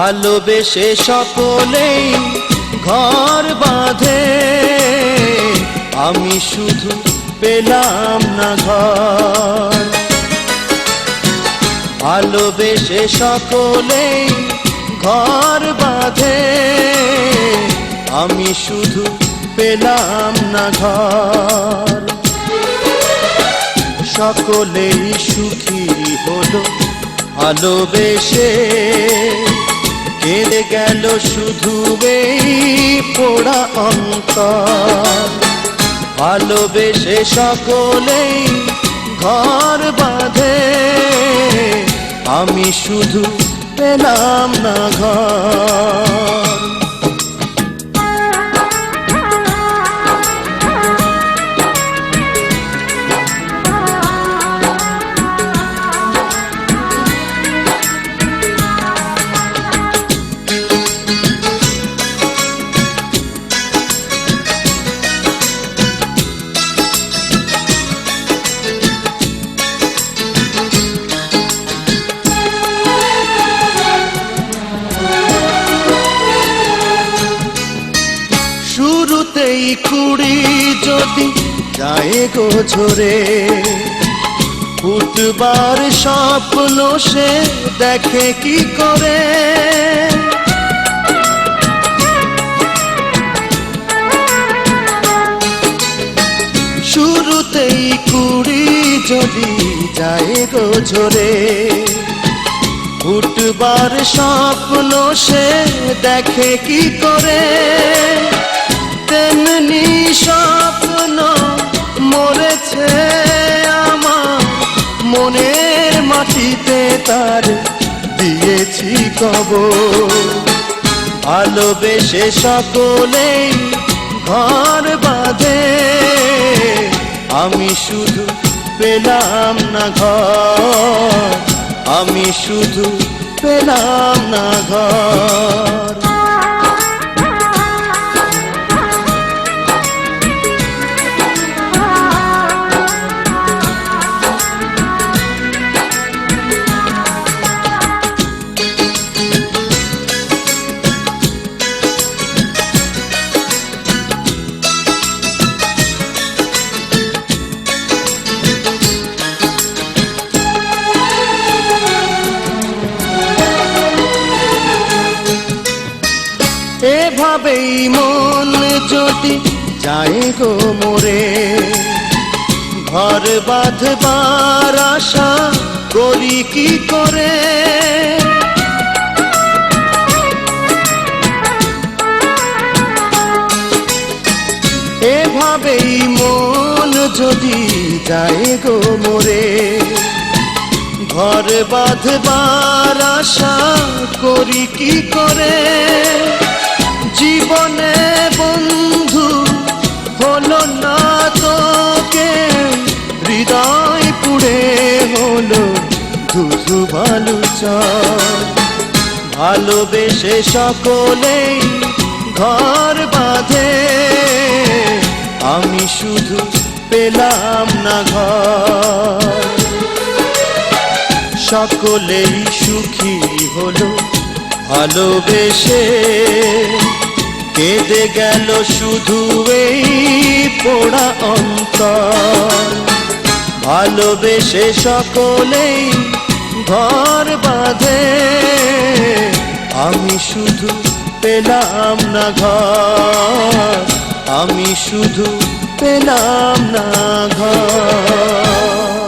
ভালোবেসে সকলেই ঘর বাঁধে। আমি শুধু পেলাম না ঘর। ভালোবেসে সকলেই ঘর বাঁধে। আমি শুধু পেলাম না ঘর। সকলেই সুখী হলো ভালোবেসে। শুধু এই পোড়া অন্তর। ভালোবেসে সকলেই ঘর বাঁধে। আমি শুধু পেলাম না ঘর। কুড়ি যদি যায় গো ঝরে, ফুটবার স্বপ্ন সে দেখে কি করে? শুরুতেই কুড়ি যদি যায় গো ঝরে, ফুটবার স্বপ্ন সে দেখে কি করে? তার দিয়েছি কব ভালোবেসে সকলেই ঘর বাঁধে। আমি শুধু পেলাম না ঘর। আমি শুধু পেলাম না ঘর। এভাবেই মন যদি যায় গো মোরে। ঘর বাঁধবার আশা করি কি করে? এভাবেই মন যদি যায় গো মোরে। ঘর বাঁধবার আশা করি কি করে? জীবনে বন্ধু হলো না তোকে, হৃদয় পুড়ে হলো ধুধু ভালো ভালোবেসে সকলেই ঘর বাঁধে, আমি শুধু পেলাম না ঘর। সকলেই সুখী হলো ভালোবেসে। কেঁদে গেল শুধু এই পোড়া অন্তর। ভালোবেসে সকলেই ঘর বাঁধে। আমি শুধু পেলাম না ঘর। আমি শুধু পেলাম না ঘর।